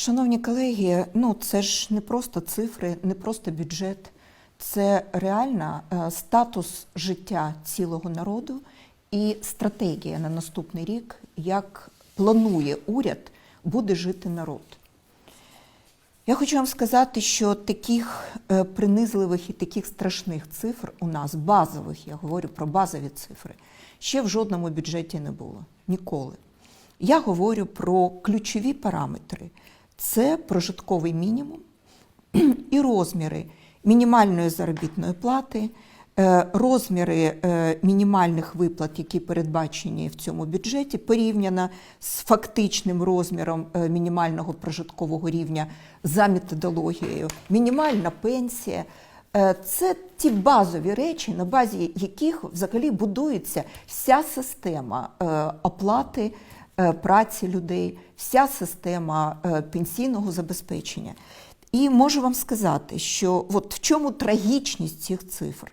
Шановні колеги, ну це ж не просто цифри, не просто бюджет, це реально е, статус життя цілого народу і стратегія на наступний рік, як планує уряд, буде жити народ. Я хочу вам сказати, що таких е, принизливих і таких страшних цифр у нас, базових, я говорю про базові цифри, ще в жодному бюджеті не було. Ніколи. Я говорю про ключові параметри: це прожитковий мінімум і розміри мінімальної заробітної плати, е, розміри е, мінімальних виплат, які передбачені в цьому бюджеті, порівняно з фактичним розміром е, мінімального прожиткового рівня за методологією, мінімальна пенсія. Це ті базові речі, на базі яких взагалі будується вся система оплати праці людей, вся система е, пенсійного забезпечення. І можу вам сказати, що от в чому трагічність цих цифр?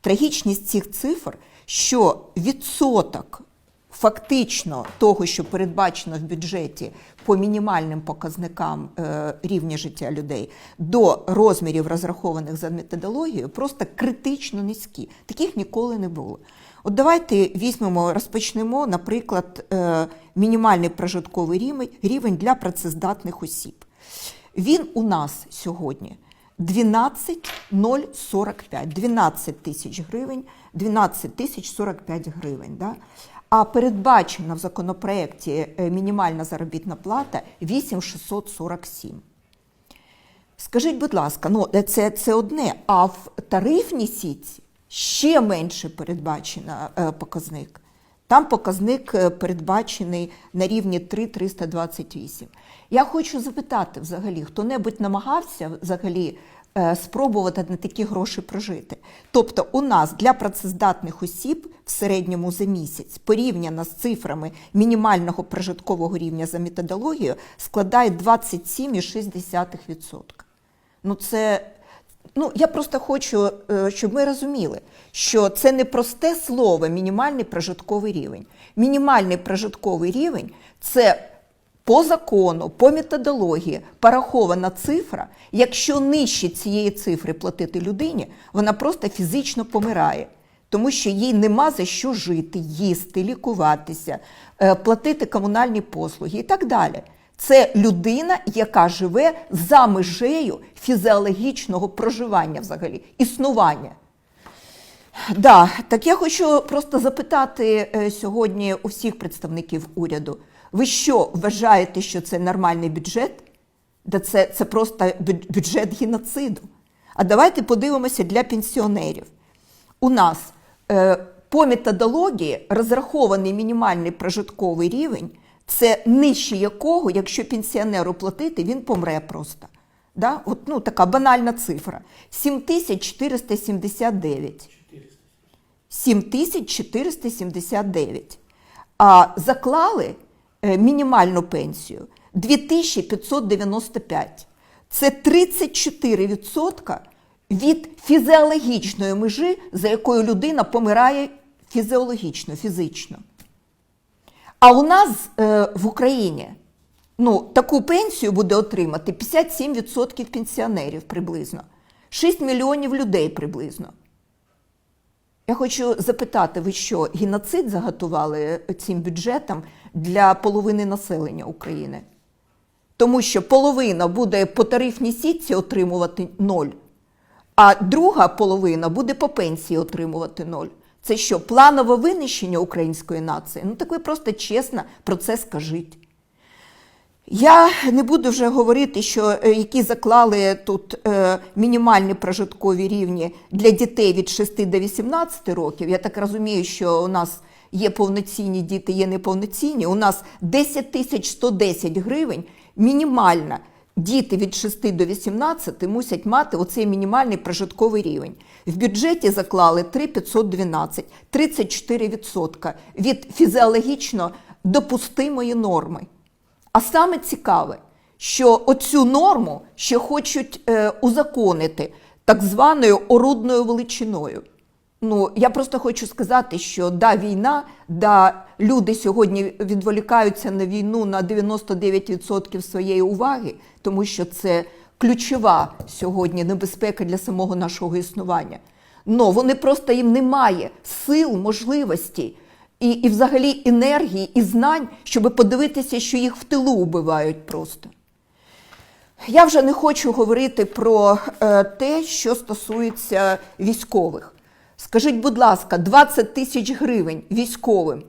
Трагічність цих цифр, що відсоток фактично того, що передбачено в бюджеті по мінімальним показникам е, рівня життя людей, до розмірів, розрахованих за методологією, просто критично низькі. Таких ніколи не було. От давайте візьмемо, розпочнемо, наприклад, е, мінімальний прожитковий рівень, для працездатних осіб. Він у нас сьогодні 12045, 12 тисяч гривень, 12 тисяч 45 гривень. Да? А передбачена в законопроєкті е, мінімальна заробітна плата 8647. Скажіть, будь ласка, ну це, це одне, а в тарифній сітці ще менше передбачено е, показник. Там показник е, передбачений на рівні 3,328. Я хочу запитати взагалі, хто-небудь намагався взагалі е, спробувати на такі гроші прожити? Тобто у нас для працездатних осіб в середньому за місяць порівняно з цифрами мінімального прожиткового рівня за методологією складає 27,6%. Ну це Ну, я просто хочу, е, щоб ми розуміли, що це не просте слово мінімальний прожитковий рівень. Мінімальний прожитковий рівень це по закону, по методології порахована цифра. Якщо нижче цієї цифри платити людині, вона просто фізично помирає. Тому що їй нема за що жити, їсти, лікуватися, е, платити комунальні послуги і так далі. Це людина, яка живе за межею фізіологічного проживання взагалі, існування. Да, так я хочу просто запитати е, сьогодні у всіх представників уряду: ви що вважаєте, що це нормальний бюджет? Да це, це просто бюджет геноциду. А давайте подивимося для пенсіонерів. У нас е, по методології розрахований мінімальний прожитковий рівень, це нижче якого, якщо пенсіонеру платити, він помре просто. Да? От, ну, така банальна цифра. 7479. 7479. А заклали е, мінімальну пенсію 2595. Це 34% від фізіологічної межі, за якою людина помирає фізіологічно, фізично. А у нас е, в Україні ну, таку пенсію буде отримати 57% пенсіонерів приблизно, 6 мільйонів людей приблизно. Я хочу запитати, ви що, геноцид заготували цим бюджетом для половини населення України? Тому що половина буде по тарифній сітці отримувати ноль, а друга половина буде по пенсії отримувати ноль. Це що, планове винищення української нації? Ну так ви просто чесно про це скажіть. Я не буду вже говорити, що е, які заклали тут е, мінімальні прожиткові рівні для дітей від 6 до 18 років. Я так розумію, що у нас є повноцінні діти, є неповноцінні. У нас 10 тисяч 110 гривень мінімальна. Діти від 6 до 18 мусять мати оцей мінімальний прожитковий рівень. В бюджеті заклали 3,512, 34% від фізіологічно допустимої норми. А саме цікаве, що оцю норму ще хочуть е, узаконити так званою орудною величиною. Ну, я просто хочу сказати, що да, війна, да, люди сьогодні відволікаються на війну на 99% своєї уваги, тому що це ключова сьогодні небезпека для самого нашого існування. Но вони просто їм немає сил, можливостей і, і взагалі енергії і знань, щоб подивитися, що їх в тилу убивають просто. Я вже не хочу говорити про е, те, що стосується військових. Скажіть, будь ласка, 20 тисяч гривень військовим,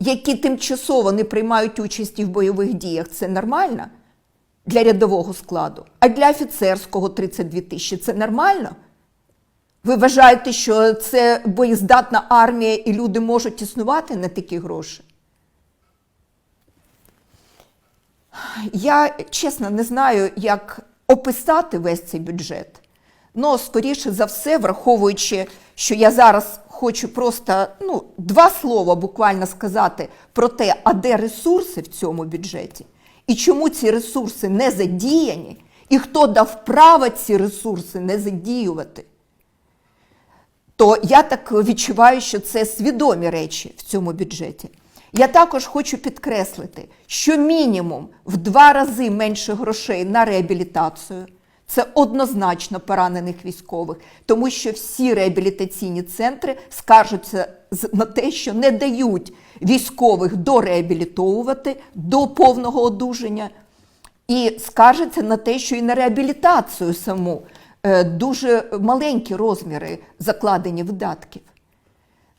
які тимчасово не приймають участі в бойових діях, це нормально для рядового складу? А для офіцерського 32 тисячі це нормально? Ви вважаєте, що це боєздатна армія і люди можуть існувати на такі гроші? Я чесно не знаю, як описати весь цей бюджет. Ну, скоріше за все, враховуючи, що я зараз хочу просто ну, два слова буквально сказати про те, а де ресурси в цьому бюджеті, і чому ці ресурси не задіяні, і хто дав право ці ресурси не задіювати, то я так відчуваю, що це свідомі речі в цьому бюджеті. Я також хочу підкреслити, що мінімум в два рази менше грошей на реабілітацію. Це однозначно поранених військових, тому що всі реабілітаційні центри скаржуться на те, що не дають військових дореабілітовувати до повного одужання, і скаржаться на те, що і на реабілітацію саму е, дуже маленькі розміри закладені видатків.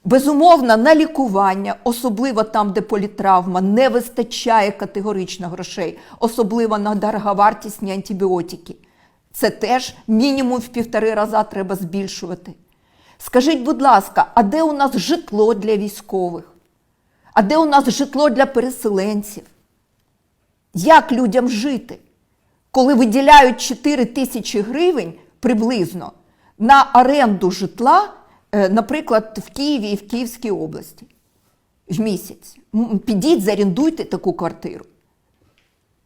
Безумовно, на лікування, особливо там, де політравма, не вистачає категорично грошей, особливо на дороговартісні антибіотики. Це теж мінімум в півтори рази треба збільшувати. Скажіть, будь ласка, а де у нас житло для військових? А де у нас житло для переселенців? Як людям жити, коли виділяють 4 тисячі гривень приблизно на оренду житла, е, наприклад, в Києві і в Київській області в місяць? Підіть, зарендуйте таку квартиру.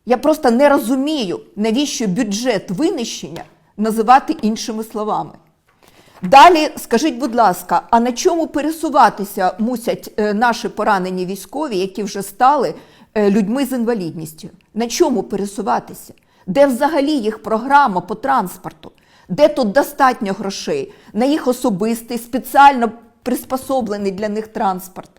Я просто не розумію, навіщо бюджет винищення називати іншими словами. Далі, скажіть, будь ласка, а на чому пересуватися мусять е, наші поранені військові, які вже стали е, людьми з інвалідністю? На чому пересуватися? Де взагалі їх програма по транспорту? Де тут достатньо грошей? На їх особистий, спеціально приспособлений для них транспорт?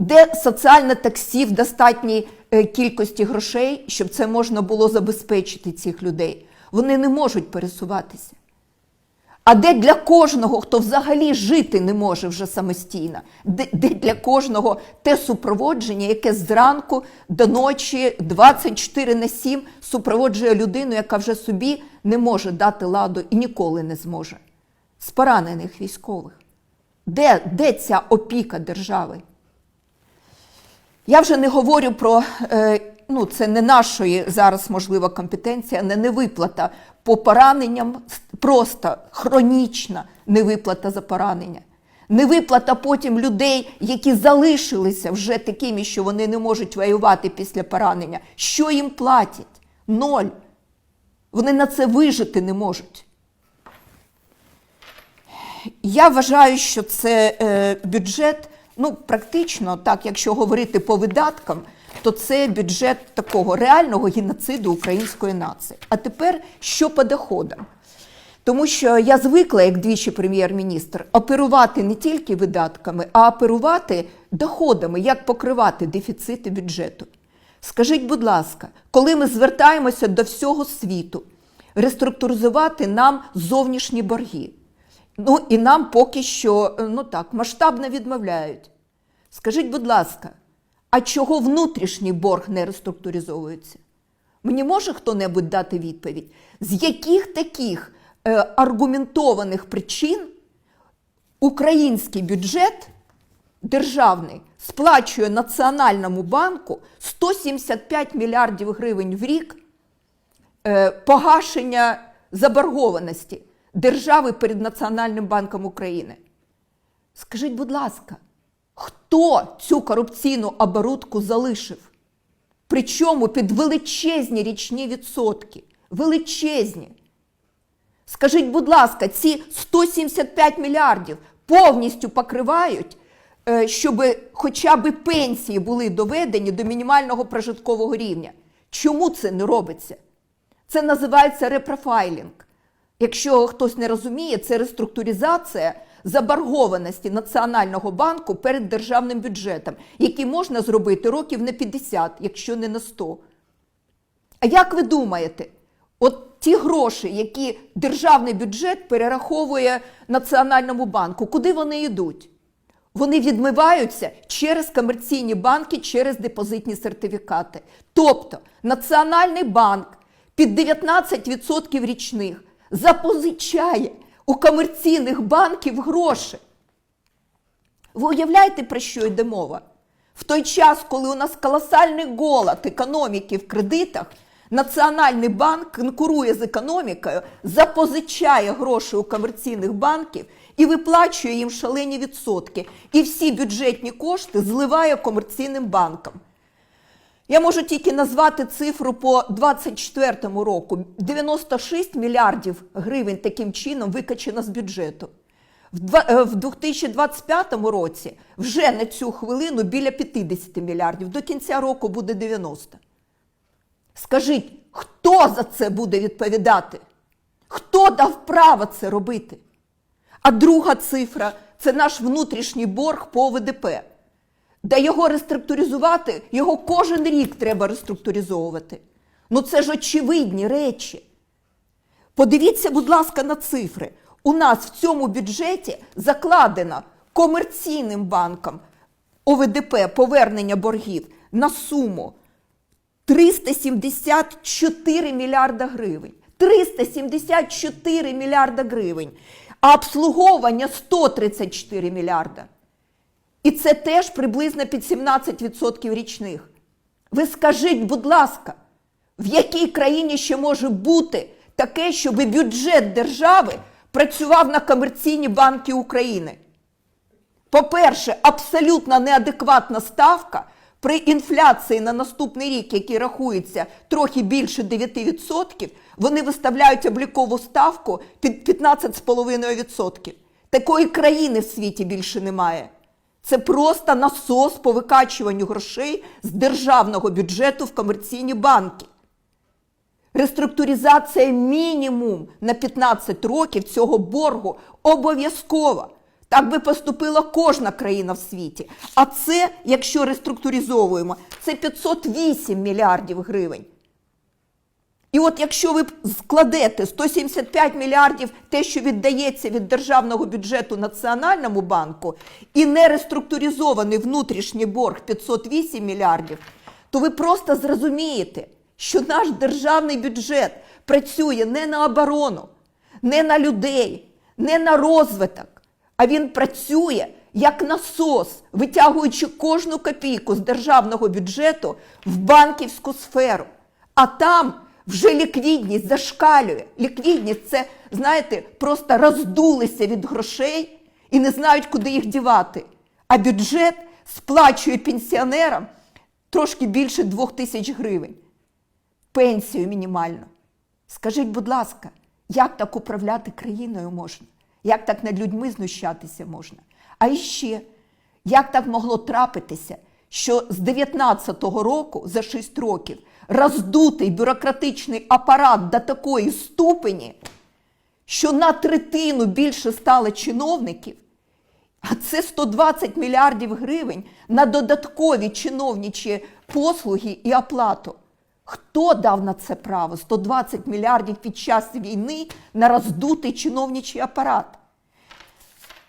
Де соціальне таксі в достатній е, кількості грошей, щоб це можна було забезпечити цих людей? Вони не можуть пересуватися. А де для кожного, хто взагалі жити не може вже самостійно, де, де для кожного те супроводження, яке зранку до ночі 24 на 7 супроводжує людину, яка вже собі не може дати ладу і ніколи не зможе. З поранених військових. Де, де ця опіка держави? Я вже не говорю про е, ну, це не нашої зараз можлива компетенція, не невиплата по пораненням, просто хронічна невиплата за поранення. Невиплата потім людей, які залишилися вже такими, що вони не можуть воювати після поранення. Що їм платять? Ноль. Вони на це вижити не можуть. Я вважаю, що це е, бюджет, ну, практично, так, якщо говорити по видаткам, то це бюджет такого реального геноциду української нації. А тепер що по доходам? Тому що я звикла, як двічі прем'єр-міністр, оперувати не тільки видатками, а оперувати доходами, як покривати дефіцити бюджету. Скажіть, будь ласка, коли ми звертаємося до всього світу, реструктуризувати нам зовнішні борги. Ну і нам поки що ну так, масштабно відмовляють. Скажіть, будь ласка, а чого внутрішній борг не реструктуризовується? Мені може хто-небудь дати відповідь, з яких таких е, аргументованих причин український бюджет державний сплачує Національному банку 175 мільярдів гривень в рік е, погашення заборгованості держави перед Національним банком України? Скажіть, будь ласка, хто цю корупційну оборудку залишив? Причому під величезні річні відсотки. Величезні. Скажіть, будь ласка, ці 175 мільярдів повністю покривають, е, щоб хоча б пенсії були доведені до мінімального прожиткового рівня. Чому це не робиться? Це називається репрофайлінг. Якщо хтось не розуміє, це реструктуризація заборгованості Національного банку перед державним бюджетом, який можна зробити років на 50, якщо не на 100. А як ви думаєте, от ті гроші, які державний бюджет перераховує Національному банку, куди вони йдуть? Вони відмиваються через комерційні банки, через депозитні сертифікати. Тобто Національний банк під 19% річних запозичає у комерційних банків гроші. Ви уявляєте, про що йде мова? В той час, коли у нас колосальний голод економіки в кредитах, Національний банк конкурує з економікою, запозичає гроші у комерційних банків і виплачує їм шалені відсотки. І всі бюджетні кошти зливає комерційним банкам. Я можу тільки назвати цифру по 24 року. 96 мільярдів гривень таким чином викачено з бюджету. В два- е, В 2025 році вже на цю хвилину біля 50 мільярдів. До кінця року буде 90. Скажіть, хто за це буде відповідати? Хто дав право це робити? А друга цифра це наш внутрішній борг по ОВДП. Да його реструктуризувати, його кожен рік треба реструктуризовувати. Ну це ж очевидні речі. Подивіться, будь ласка, на цифри. У нас в цьому бюджеті закладено комерційним банкам ОВДП повернення боргів на суму 374 мільярда гривень. 374 мільярда гривень. А обслуговування 134 мільярда. І це теж приблизно під 17% річних. Ви скажіть, будь ласка, в якій країні ще може бути таке, щоб бюджет держави працював на комерційні банки України? По-перше, абсолютно неадекватна ставка при інфляції на наступний рік, який рахується трохи більше 9%, вони виставляють облікову ставку під 15,5%. Такої країни в світі більше немає. Це просто насос по викачуванню грошей з державного бюджету в комерційні банки. Реструктуризація мінімум на 15 років цього боргу обов'язкова. Так би поступила кожна країна в світі. А це, якщо реструктуризовуємо, це 508 мільярдів гривень. І от якщо ви складете 175 мільярдів те, що віддається від державного бюджету Національному банку, і не реструктуризований внутрішній борг 508 мільярдів, то ви просто зрозумієте, що наш державний бюджет працює не на оборону, не на людей, не на розвиток, а він працює як насос, витягуючи кожну копійку з державного бюджету в банківську сферу. А там вже ліквідність зашкалює. Ліквідність це, знаєте, просто роздулися від грошей і не знають, куди їх дівати. А бюджет сплачує пенсіонерам трошки більше двох тисяч гривень. Пенсію мінімально. Скажіть, будь ласка, як так управляти країною можна? Як так над людьми знущатися можна? А іще, як так могло трапитися, що з 19-го року за 6 років роздутий бюрократичний апарат до такої ступені, що на третину більше стало чиновників, а це 120 мільярдів гривень на додаткові чиновничі послуги і оплату. Хто дав на це право 120 мільярдів під час війни на роздутий чиновничий апарат?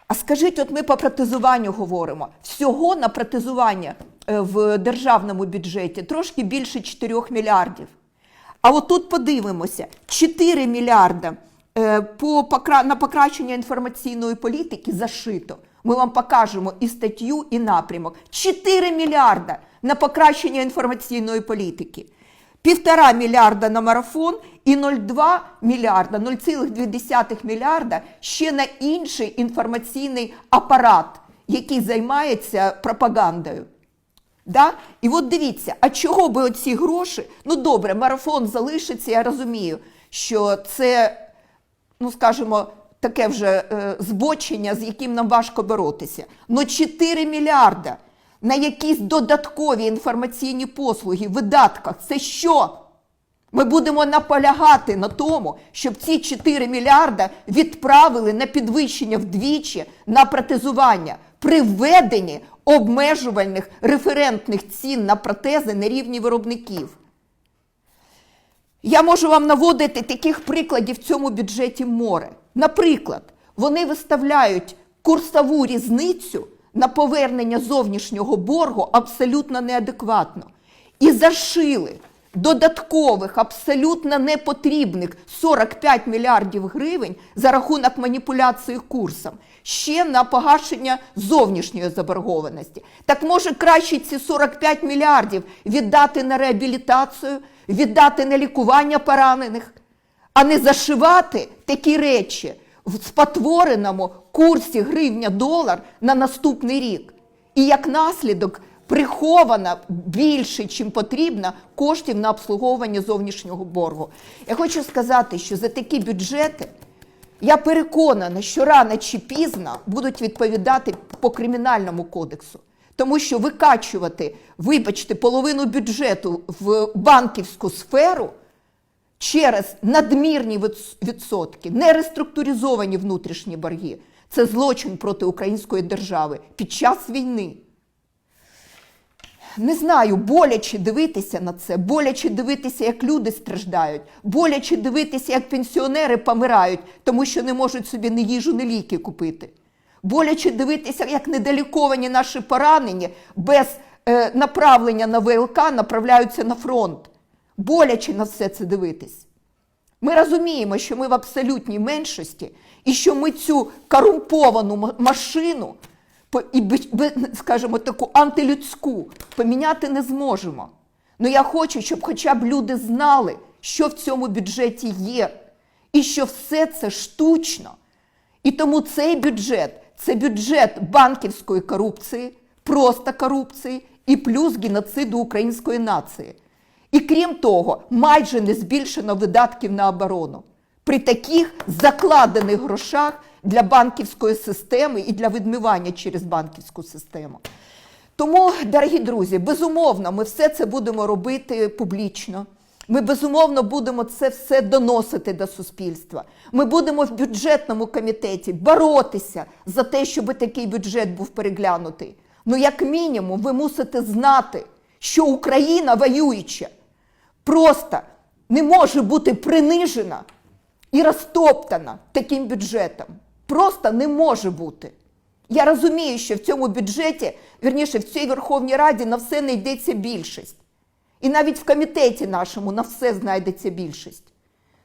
А скажіть, от ми по протезуванню говоримо. Всього на протезування в державному бюджеті трошки більше 4 мільярдів. А от тут подивимося: 4 мільярда е, по, на покращення інформаційної політики зашито. Ми вам покажемо і статтю, і напрямок. 4 мільярда на покращення інформаційної політики. Півтора мільярда на марафон і 0,2 мільярда, 0,2 мільярда ще на інший інформаційний апарат, який займається пропагандою. Да? І от дивіться, а чого би оці гроші? Ну добре, марафон залишиться, я розумію, що це, ну скажімо, таке вже е, збочення, з яким нам важко боротися. Но 4 мільярда на якісь додаткові інформаційні послуги видатках це що? Ми будемо наполягати на тому, щоб ці 4 мільярда відправили на підвищення вдвічі на протезування при введенні обмежувальних референтних цін на протези на рівні виробників. Я можу вам наводити таких прикладів в цьому бюджеті море. Наприклад, вони виставляють курсову різницю на повернення зовнішнього боргу абсолютно неадекватно. І зашили додаткових, абсолютно непотрібних 45 мільярдів гривень за рахунок маніпуляції курсом ще на погашення зовнішньої заборгованості. Так може краще ці 45 мільярдів віддати на реабілітацію, віддати на лікування поранених, а не зашивати такі речі в спотвореному курсі гривня-долар на наступний рік. І як наслідок приховано більше, чим потрібно, коштів на обслуговування зовнішнього боргу. Я хочу сказати, що за такі бюджети я переконана, що рано чи пізно будуть відповідати по кримінальному кодексу. Тому що викачувати, вибачте, половину бюджету в банківську сферу через надмірні відс- відсотки, нереструктуризовані внутрішні борги це злочин проти української держави під час війни. Не знаю, боляче дивитися на це, боляче дивитися, як люди страждають, боляче дивитися, як пенсіонери помирають, тому що не можуть собі ні їжу, ні ліки купити. Боляче дивитися, як недоліковані наші поранені без е, направлення на ВЛК направляються на фронт. Боляче на все це дивитись. Ми розуміємо, що ми в абсолютній меншості, і що ми цю корумповану машину і, скажімо, таку антилюдську поміняти не зможемо. Ну я хочу, щоб хоча б люди знали, що в цьому бюджеті є, і що все це штучно. І тому цей бюджет це бюджет банківської корупції, просто корупції і плюс геноциду української нації. І крім того, майже не збільшено видатків на оборону при таких закладених грошах для банківської системи і для відмивання через банківську систему. Тому, дорогі друзі, безумовно, ми все це будемо робити публічно. Ми безумовно будемо це все доносити до суспільства. Ми будемо в бюджетному комітеті боротися за те, щоб такий бюджет був переглянутий. Ну, як мінімум, ви мусите знати, що Україна воююча просто не може бути принижена і розтоптана таким бюджетом. Просто не може бути. Я розумію, що в цьому бюджеті, вірніше, в цій Верховній Раді на все не йдеться більшість. І навіть в комітеті нашому на все знайдеться більшість.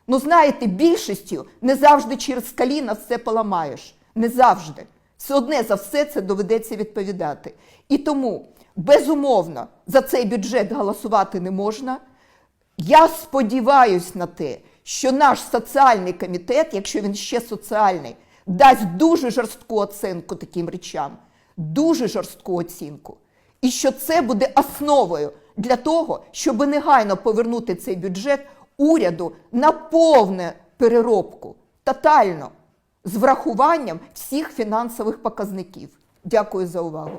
Ну, знаєте, більшістю не завжди через коліна все поламаєш. Не завжди. Все одне за все це доведеться відповідати. І тому, безумовно, за цей бюджет голосувати не можна. Я сподіваюся на те, що наш соціальний комітет, якщо він ще соціальний, дасть дуже жорстку оцінку таким речам, дуже жорстку оцінку. І що це буде основою для того, щоб негайно повернути цей бюджет уряду на повне переробку, тотально, з врахуванням всіх фінансових показників. Дякую за увагу.